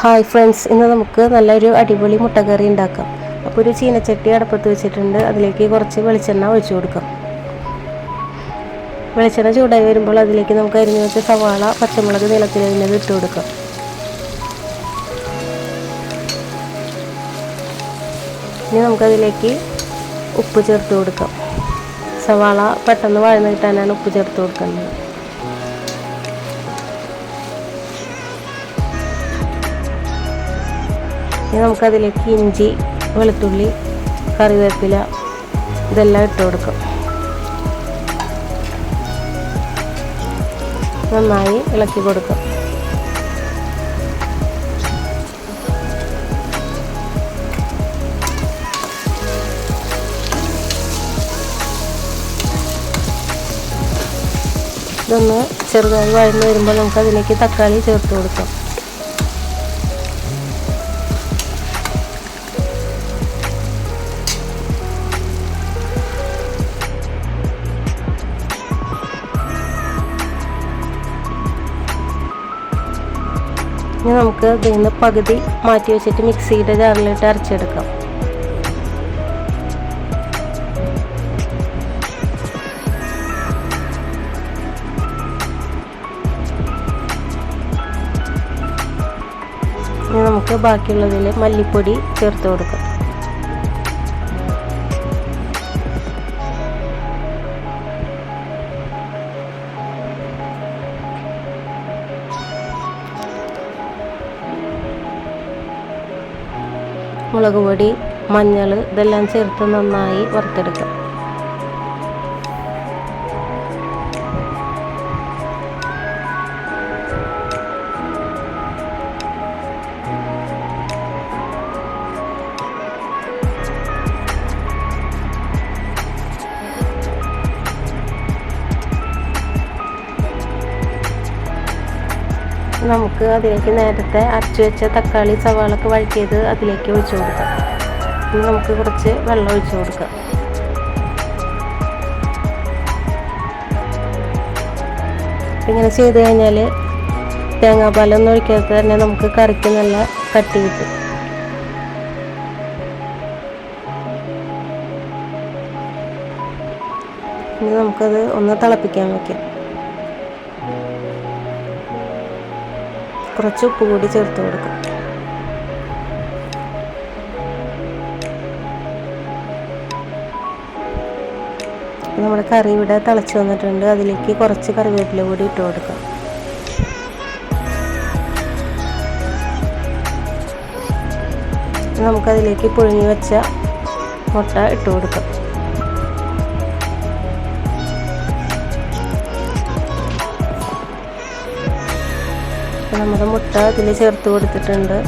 Hi friends ഇന്ന് നമുക്ക് നല്ലൊരു അടിപൊളി മുട്ടക്കറി ഉണ്ടാക്കാം. അപ്പോൾ ഒരു ചീനച്ചട്ടി അടുപ്പത്ത് വെച്ചിട്ടുണ്ട്. അതിലേക്ക് കുറച്ച് വെളിച്ചെണ്ണ ഒഴിച്ചു കൊടുക്കാം. വെളിച്ചെണ്ണ ചൂടായി വരുമ്പോൾ അതിലേക്ക് നമുക്ക് അരിഞ്ഞു വെച്ച സവാള പച്ചമുളക് നീളത്തിലരിഞ്ഞത് ഇട്ട് കൊടുക്കാം. ഇനി നമുക്കതിലേക്ക് ഉപ്പ് ചേർത്ത് കൊടുക്കാം. സവാള പെട്ടെന്ന് വഴന്ന് കിട്ടാനാണ് ഉപ്പ് ചേർത്ത് കൊടുക്കേണ്ടത് ഇനി നമുക്കതിലേക്ക് ഇഞ്ചി വെളുത്തുള്ളി കറിവേപ്പില ഇതെല്ലാം ഇട്ട് കൊടുക്കും. നന്നായി ഇളക്കി കൊടുക്കും. ഇതൊന്ന് ചെറുതായി വഴന്ന് വരുമ്പോൾ നമുക്ക് അതിലേക്ക് തക്കാളി ചേർത്ത് കൊടുക്കാം. ഇനി നമുക്ക് ഇതിൽ നിന്ന് പകുതി മാറ്റി വെച്ചിട്ട് മിക്സിയുടെ ജാറിലിട്ട് അരച്ചെടുക്കാം. ഇനി നമുക്ക് ബാക്കിയുള്ളതിൽ മല്ലിപ്പൊടി ചേർത്ത് കൊടുക്കാം. മുളക് പൊടി മഞ്ഞൾ ഇതെല്ലാം ചേർത്ത് നന്നായി വറുത്തെടുക്കാം. നമുക്ക് അതിലേക്ക് നേരത്തെ അരച്ചു വെച്ച തക്കാളി സവാളൊക്കെ വഴറ്റിയത് അതിലേക്ക് ഒഴിച്ചു കൊടുക്കാം. ഇനി നമുക്ക് കുറച്ച് വെള്ളം ഒഴിച്ചു കൊടുക്കാം. ഇങ്ങനെ ചെയ്ത് കഴിഞ്ഞാൽ തേങ്ങാപ്പാലൊന്നും ഒഴിക്കാതെ തന്നെ നമുക്ക് കറിക്ക് നല്ല കട്ടി കിട്ടും. ഇനി നമുക്കത് ഒന്ന് തിളപ്പിക്കാൻ വയ്ക്കാം കുറച്ച് ഉപ്പ് കൂടി ചേർത്ത് കൊടുക്കാം. നമ്മൾ കറി ഇവിടെ തിളച്ച് വന്നിട്ടുണ്ട്. അതിലേക്ക് കുറച്ച് കറിവേപ്പില കൂടി ഇട്ട് കൊടുക്കാം. നമുക്കതിലേക്ക് പുഴുങ്ങി വെച്ച മുട്ട ഇട്ട് കൊടുക്കാം. നമ്മുടെ മുട്ട ഇതിൽ ചേർത്ത് കൊടുത്തിട്ടുണ്ട്.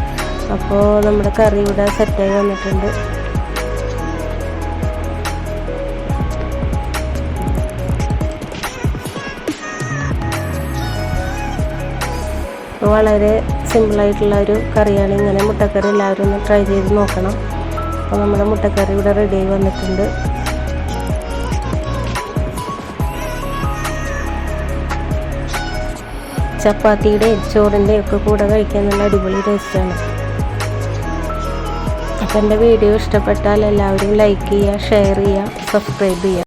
അപ്പോൾ നമ്മുടെ കറി ഇവിടെ സെറ്റായി വന്നിട്ടുണ്ട്. വളരെ സിമ്പിളായിട്ടുള്ള ഒരു കറിയാണ് ഇങ്ങനെ മുട്ടക്കറി എല്ലാവരും ഒന്ന് ട്രൈ ചെയ്ത് നോക്കണം. അപ്പോൾ നമ്മുടെ മുട്ടക്കറി ഇവിടെ റെഡിയായി വന്നിട്ടുണ്ട്. ചപ്പാത്തിയുടെയും ചോറിന്റെയും ഒക്കെ കൂടെ കഴിക്കാൻ നല്ല അടിപൊളി ടേസ്റ്റാണ്. അപ്പം എന്റെ വീഡിയോ ഇഷ്ടപ്പെട്ടാൽ എല്ലാവരും ലൈക്ക് ചെയ്യുക ഷെയർ ചെയ്യുക സബ്സ്ക്രൈബ് ചെയ്യുക.